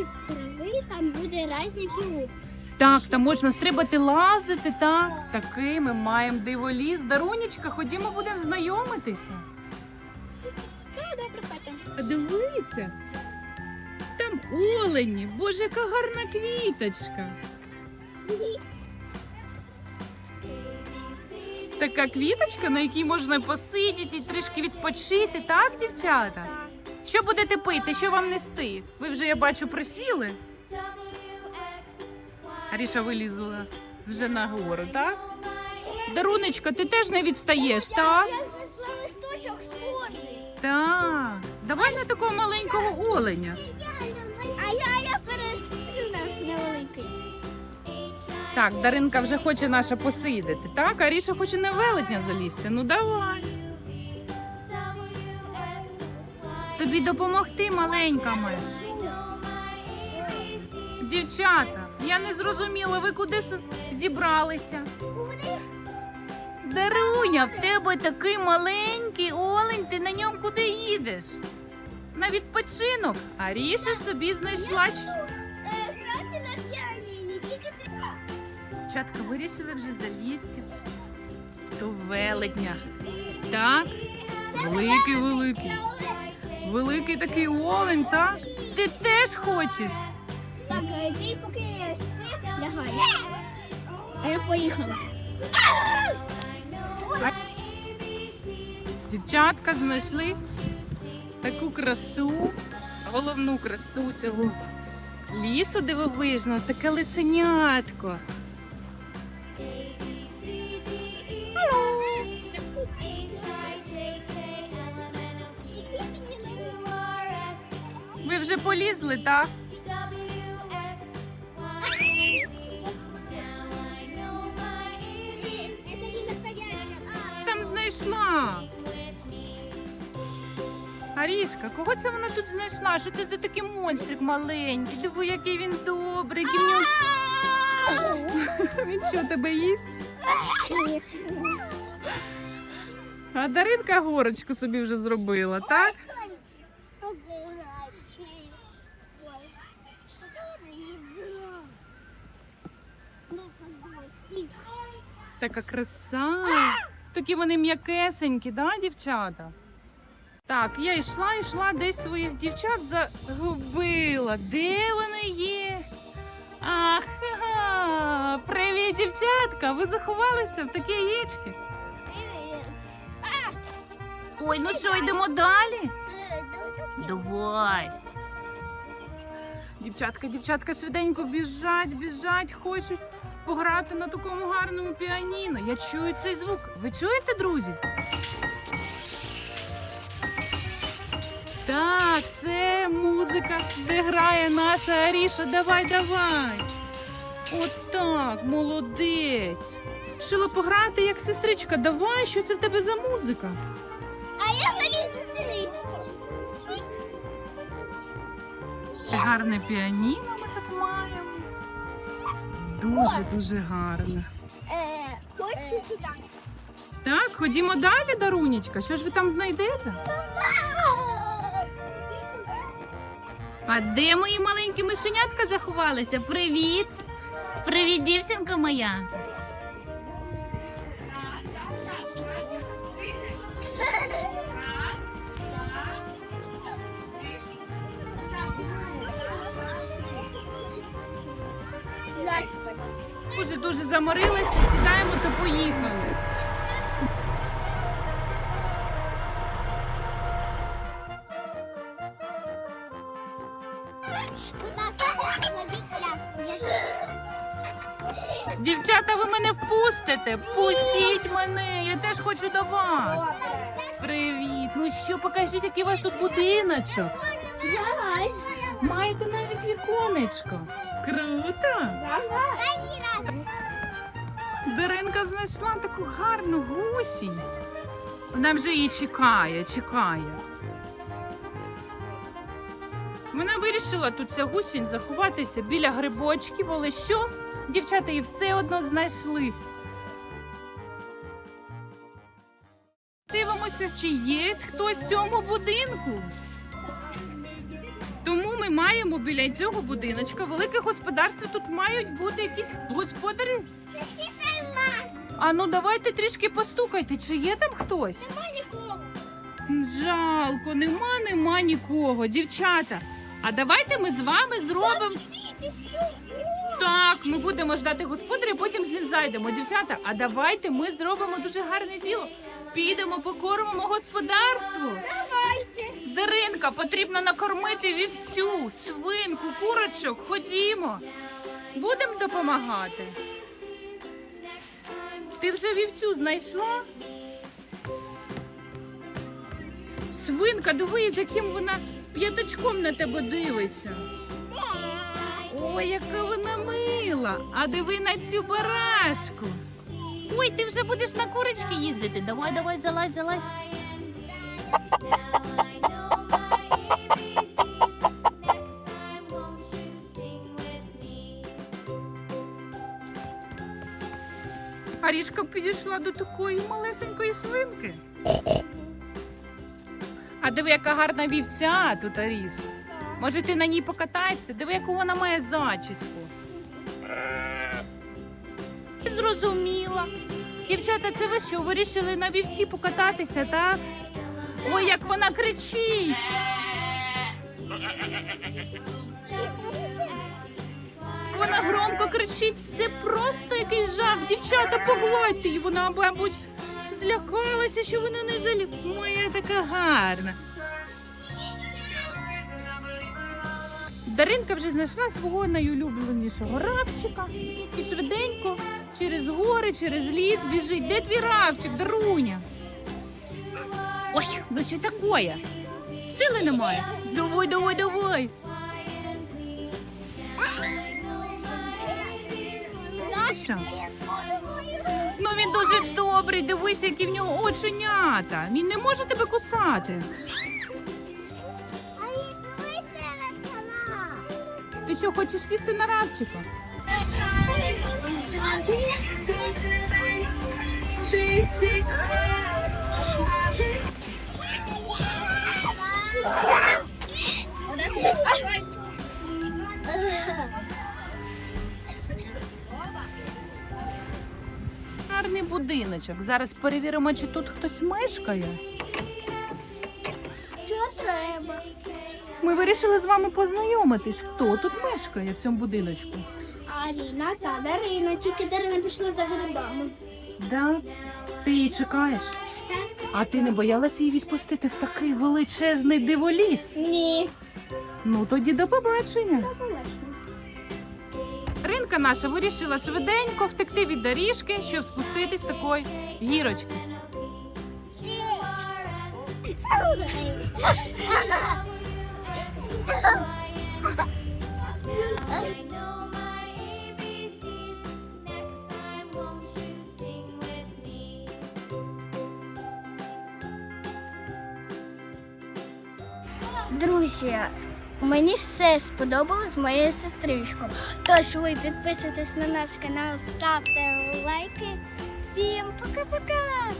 із трави там буде різні фігури. Так, там можна стрибати, лазити, так. Такий ми маємо диволіз. Дарунечка, ходімо будемо знайомитися. Добре. А Дивися. Там олені. Боже, яка гарна квіточка. Така квіточка, на якій можна посидіти і трішки відпочити, так, дівчата? Що будете пити? Що вам нести? Ви вже, я бачу, присіли. Аріша вилізла вже на гору, так? Дарунечка, ти теж не відстаєш, так? Я знайшла листочок схожий. Так. Давай на такого маленького оленя. А я, я перейду на, на великий. Так, Даринка вже хоче наша посидити, так? Аріша хоче на велетня залізти. Ну давай. Тобі допомогти, маленька. Дівчата, я не зрозуміла, ви куди зібралися? Даруня, в тебе такий маленький олень, ти на ньому куди їдеш? На відпочинок. Аріша собі знайшла. Дівчатка вирішили вже залізти до велетня. Так? Великий, великий. Великий такий олень, так? Ти теж хочеш? Так, е, ти поки спи, лягай. А я поїхала. Дівчатка знайшли таку красу, головну красу цього лісу дивовижного, таке лисенятко. Вже полізли, так? Там знайшла. Арішка, кого це вона тут знайшла? Що це за такий монстрик маленький? Диви, який він добрий, який нього. Він що тебе їсть? А Даринка горочку собі вже зробила, так? Така краса. Такі вони м'якесенькі, да, дівчата? Так, я йшла, йшла, десь своїх дівчат загубила. Де вони є? Ах, ага. привіт, дівчатка! Ви заховалися в такі яєчки? Ой, ну що, йдемо далі? Давай. Дівчатка, дівчатка швиденько біжать, біжать, хочуть пограти на такому гарному піаніно. Я чую цей звук. Ви чуєте, друзі? Так, це музика, де грає наша Аріша. Давай, давай. Отак, молодець. Шила пограти як сестричка. Давай, що це в тебе за музика? Гарне піаніно ми тут маємо. Дуже дуже гарне. Е? Так, ходімо далі, Дарунечка. Що ж ви там знайдете? А де мої маленькі мишенятка заховалися? Привіт! Привіт, дівчинка моя. Дуже заморилися, сідаємо то поїхали. Будь ласка. Дівчата, ви мене впустите. Пустіть мене, я теж хочу до вас. Привіт. Ну що, покажіть, який у вас тут будиночок. Маєте навіть віконечко. Круто. Даринка знайшла таку гарну гусінь. Вона вже її чекає, чекає. Вона вирішила тут ця гусінь заховатися біля грибочків, але що? Дівчата її все одно знайшли. Дивимося, чи є хтось в цьому будинку. Ми маємо біля цього будиночка велике господарство. Тут мають бути якісь господарі. А ну давайте трішки постукайте, чи є там хтось? Нема нікого. Жалко, нема, нема нікого. Дівчата, а давайте ми з вами зробимо. Так, ми будемо ждати господаря, потім з ним зайдемо. Дівчата, а давайте ми зробимо дуже гарне діло. Підемо покормимо господарству. Давайте. Даринка, потрібно накормити вівцю, свинку, курочок. Ходімо. Будемо допомагати. Ти вже вівцю знайшла? Свинка, дивись, яким вона п'ятачком на тебе дивиться. Ой, яка вона мила. А диви на цю барашку. Ой, ти вже будеш на курочки їздити. Давай, давай, залазь, залазь. Арішка підійшла до такої малесенької свинки. А диви, яка гарна вівця тут, Аріш. Може, ти на ній покатаєшся? Диви, яку вона має зачіску. Зрозуміла. Дівчата, це ви що, вирішили на вівці покататися, так? Ой, як вона кричить. Вона громко кричить, це просто якийсь жах. Дівчата, погладьте її. Вона, мабуть, злякалася, що вона не залі. Моя така гарна. Даринка вже знайшла свого найулюбленішого равчика і швиденько через гори, через ліс біжить. Де твій равчик, Даруня? Ой, ну що таке? Сили немає. Давай, давай, давай. Що? Ну він дуже добрий, дивись, які в нього оченята. Він не може тебе кусати. Дивися. Ти що, хочеш сісти на равчика? Гарний будиночок. Зараз перевіримо, чи тут хтось мешкає. Що треба? Ми вирішили з вами познайомитись, хто тут мешкає в цьому будиночку. Аріна та Дарина. Тільки Дарина пішла за грибами. Да? Ти її чекаєш? Так? А ти не боялася її відпустити в такий величезний диволіс? Ні. Ну тоді до побачення. Ринка наша вирішила швиденько втекти від доріжки, щоб спуститись такої гірочки. Друзі, мені все сподобалось з моєю сестричкою. Тож ви підписуйтесь на наш канал, ставте лайки. Всім пока-пока!